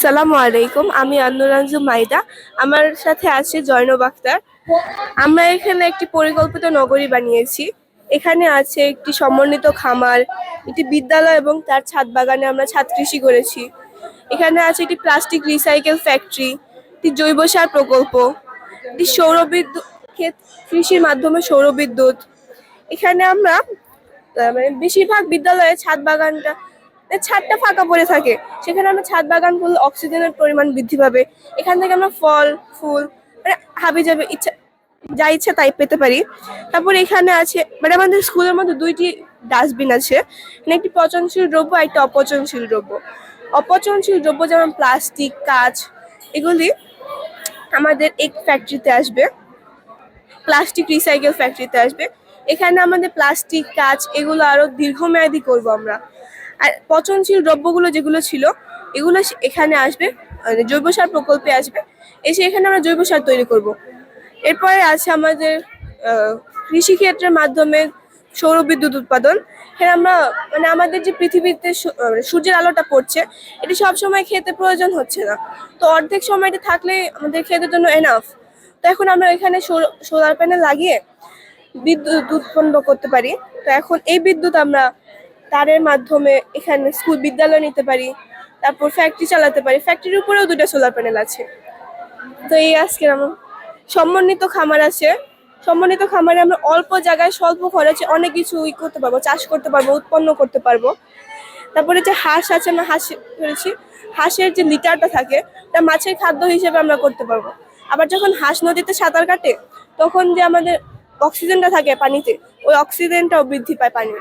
সালামু আলাইকুম, আমি আন্নুরাঞ্জু মাইদা। আমার সাথে আছে জয়নব আক্তার। আমরা এখানে একটি পরিকল্পিত নগরী বানিয়েছি। এখানে আছে একটি সমন্বিত খামার, একটি বিদ্যালয় এবং তার ছাদ বাগানে আমরা ছাদ কৃষি করেছি। এখানে আছে একটি প্লাস্টিক রিসাইকেল ফ্যাক্টরি, একটি জৈব সার প্রকল্প, একটি সৌরবিদ্যুৎ ক্ষেত কৃষির মাধ্যমে সৌরবিদ্যুৎ এখানে আমরা মানে বেশিরভাগ বিদ্যালয়ে ছাদ বাগানটা ছাদটা ফাঁকা পড়ে থাকে, সেখানে আমরা ছাদ বাগান করলে অক্সিজেনের পরিমাণ বৃদ্ধি পাবে। এখান থেকে আমরা ফল, ফুল মানে হাবি যাবে ইচ্ছা, যা ইচ্ছা তাই পেতে পারি। তারপর এখানে আছে মানে আমাদের স্কুলের মধ্যে দুইটি ডাস্টবিন আছে। মানে একটি পচনশীল দ্রব্য আর একটি অপচনশীল দ্রব্য। অপচনশীল দ্রব্য যেমন প্লাস্টিক, কাঁচ, এগুলি আমাদের এক ফ্যাক্টরিতে আসবে। প্লাস্টিক রিসাইকেল ফ্যাক্টরিতে আসবে। এখানে আমাদের প্লাস্টিক, কাঁচ, এগুলো আরও দীর্ঘমেয়াদী করব আমরা। আর পচনশীল দ্রব্যগুলো যেগুলো ছিল, এগুলো এখানে আসবে মানে জৈব সার প্রকল্পে আসবে। এসে এখানে আমরা জৈব সার তৈরি করব। এরপরে আছে আমাদের কৃষিক্ষেত্রের মাধ্যমে সৌর বিদ্যুৎ উৎপাদন। এখানে আমরা মানে আমাদের যে পৃথিবীতে সূর্যের আলোটা পড়ছে, এটি সবসময় খেতে প্রয়োজন হচ্ছে না। তো অর্ধেক সময়টা থাকলে আমাদের খেতের জন্য এনাফ তো এখন আমরা এখানে সোলার প্যানেল লাগিয়ে বিদ্যুৎ উৎপন্ন করতে পারি। তো এখন এই বিদ্যুৎ আমরা তারের মাধ্যমে এখানে স্কুল বিদ্যালয় নিতে পারি, তারপর ফ্যাক্টরি চালাতে পারি। ফ্যাক্টরির উপরেও দুটো সোলার প্যানেল আছে। তো এই আজকের আমার সমন্বিত খামার আছে। সমন্বিত খামারে আমরা অল্প জায়গায় স্বল্প খরচে অনেক কিছু ই করতে পারব, চাষ করতে পারব, উৎপন্ন করতে পারব। তারপরে যে হাঁস আছে, আমরা হাঁস করেছি হাঁসের যে লিটারটা থাকে তা মাছের খাদ্য হিসেবে আমরা করতে পারব। আবার যখন হাঁস নদীতে সাঁতার কাটে, তখন যে আমাদের অক্সিজেনটা থাকে পানিতে, ওই অক্সিজেনটাও বৃদ্ধি পায় পানি